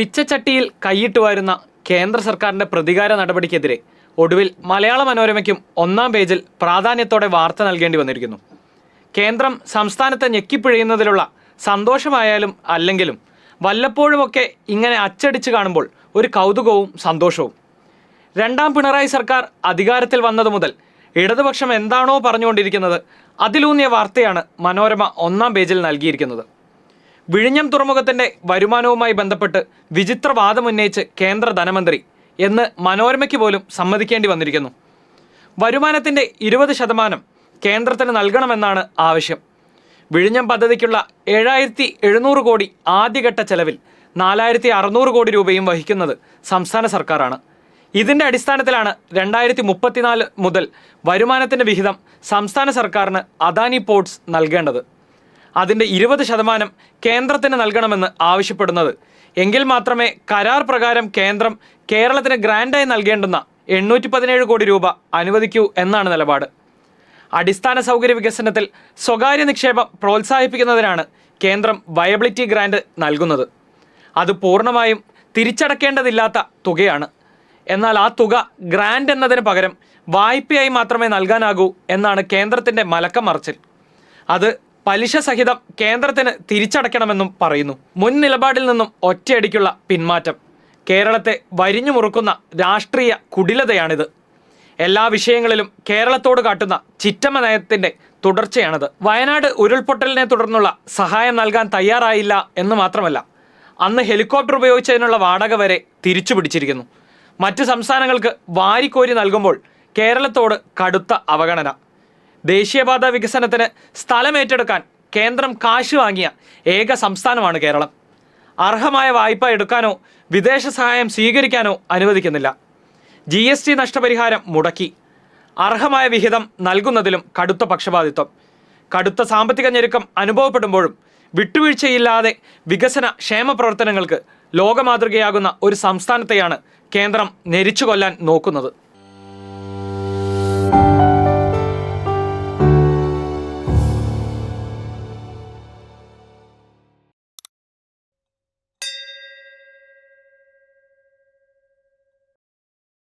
പിച്ചച്ചട്ടിയിൽ കൈയിട്ട് വരുന്ന കേന്ദ്ര സർക്കാരിന്റെ പ്രതികാര നടപടിക്കെതിരെ ഒടുവിൽ മലയാള മനോരമയ്ക്കും ഒന്നാം പേജിൽ പ്രാധാന്യത്തോടെ വാർത്ത നൽകേണ്ടി വന്നിരിക്കുന്നു. കേന്ദ്രം സംസ്ഥാനത്തെ ഞെക്കിപ്പിഴയുന്നതിലുള്ള സന്തോഷമായാലും അല്ലെങ്കിലും വല്ലപ്പോഴുമൊക്കെ ഇങ്ങനെ അച്ചടിച്ച് കാണുമ്പോൾ ഒരു കൗതുകവും സന്തോഷവും. രണ്ടാം പിണറായി സർക്കാർ അധികാരത്തിൽ വന്നതു മുതൽ ഇടതുപക്ഷം എന്താണോ പറഞ്ഞുകൊണ്ടിരിക്കുന്നത് അതിലൂന്നിയ വാർത്തയാണ് മനോരമ ഒന്നാം പേജിൽ നൽകിയിരിക്കുന്നത്. വിഴിഞ്ഞം തുറമുഖത്തിന്റെ വരുമാനവുമായി ബന്ധപ്പെട്ട് വിചിത്ര വാദമുന്നയിച്ച് കേന്ദ്ര ധനമന്ത്രി എന്ന് മനോരമയ്ക്ക് പോലും സമ്മതിക്കേണ്ടി വന്നിരിക്കുന്നു. വരുമാനത്തിന്റെ ഇരുപത് ശതമാനം കേന്ദ്രത്തിന് നൽകണമെന്നാണ് ആവശ്യം. വിഴിഞ്ഞം പദ്ധതിക്കുള്ള ഏഴായിരത്തി എഴുന്നൂറ് കോടി ആദ്യഘട്ട ചെലവിൽ നാലായിരത്തി അറുന്നൂറ് കോടി രൂപയും വഹിക്കുന്നത് സംസ്ഥാന സർക്കാരാണ്. ഇതിന്റെ അടിസ്ഥാനത്തിലാണ് രണ്ടായിരത്തി മുപ്പത്തിനാല് മുതൽ വരുമാനത്തിന്റെ വിഹിതം സംസ്ഥാന സർക്കാരിന് അദാനി പോർട്സ് നൽകേണ്ടത്. അതിന്റെ ഇരുപത് ശതമാനം കേന്ദ്രത്തിന് നൽകണമെന്ന് ആവശ്യപ്പെടുന്നത്. എങ്കിൽ മാത്രമേ കരാർ പ്രകാരം കേന്ദ്രം കേരളത്തിന് ഗ്രാൻഡായി നൽകേണ്ടുന്ന എണ്ണൂറ്റി പതിനേഴ് കോടി രൂപ അനുവദിക്കൂ എന്നാണ് നിലപാട്. അടിസ്ഥാന സൗകര്യ വികസനത്തിൽ സ്വകാര്യ നിക്ഷേപം പ്രോത്സാഹിപ്പിക്കുന്നതിനാണ് കേന്ദ്രം വയബിലിറ്റി ഗ്രാൻഡ് നൽകുന്നത്. അത് പൂർണമായും തിരിച്ചടക്കേണ്ടതില്ലാത്ത തുകയാണ്. എന്നാൽ ആ തുക ഗ്രാൻഡ് എന്നതിന് പകരം വായ്പയായി മാത്രമേ നൽകാനാകൂ എന്നാണ് കേന്ദ്രത്തിന്റെ മലക്കം മറച്ചിൽ അത് പലിശ സഹിതം കേന്ദ്രത്തിന് തിരിച്ചടയ്ക്കണമെന്നും പറയുന്നു. മുൻ നിലപാടിൽ നിന്നും ഒറ്റയടിക്കുള്ള പിന്മാറ്റം. കേരളത്തെ വരിഞ്ഞു മുറുക്കുന്ന രാഷ്ട്രീയ കുടിലതയാണിത്. എല്ലാ വിഷയങ്ങളിലും കേരളത്തോട് കാട്ടുന്ന ചിറ്റമ്മ നയത്തിന്റെ തുടർച്ചയാണത്. വയനാട് ഉരുൾപൊട്ടലിനെ തുടർന്നുള്ള സഹായം നൽകാൻ തയ്യാറായില്ല എന്ന് മാത്രമല്ല അന്ന് ഹെലികോപ്റ്റർ ഉപയോഗിച്ചതിനുള്ള വാടക വരെ തിരിച്ചു പിടിച്ചിരിക്കുന്നു. മറ്റ് സംസ്ഥാനങ്ങൾക്ക് വാരിക്കോരി നൽകുമ്പോൾ കേരളത്തോട് കടുത്ത അവഗണന. ദേശീയപാത വികസനത്തിന് സ്ഥലം ഏറ്റെടുക്കാൻ കേന്ദ്രം കാശ് വാങ്ങിയ ഏക സംസ്ഥാനമാണ് കേരളം. അർഹമായ വായ്പ എടുക്കാനോ വിദേശ സഹായം സ്വീകരിക്കാനോ അനുവദിക്കുന്നില്ല. ജി എസ് ടി നഷ്ടപരിഹാരം മുടക്കി. അർഹമായ വിഹിതം നൽകുന്നതിലും കടുത്ത പക്ഷപാതിത്വം. കടുത്ത സാമ്പത്തിക ഞെരുക്കം അനുഭവപ്പെടുമ്പോഴും വിട്ടുവീഴ്ചയില്ലാതെ വികസന ക്ഷേമ പ്രവർത്തനങ്ങൾക്ക് ലോകമാതൃകയാകുന്ന ഒരു സംസ്ഥാനത്തെയാണ് കേന്ദ്രം നെരിച്ചു കൊല്ലാൻ നോക്കുന്നത്.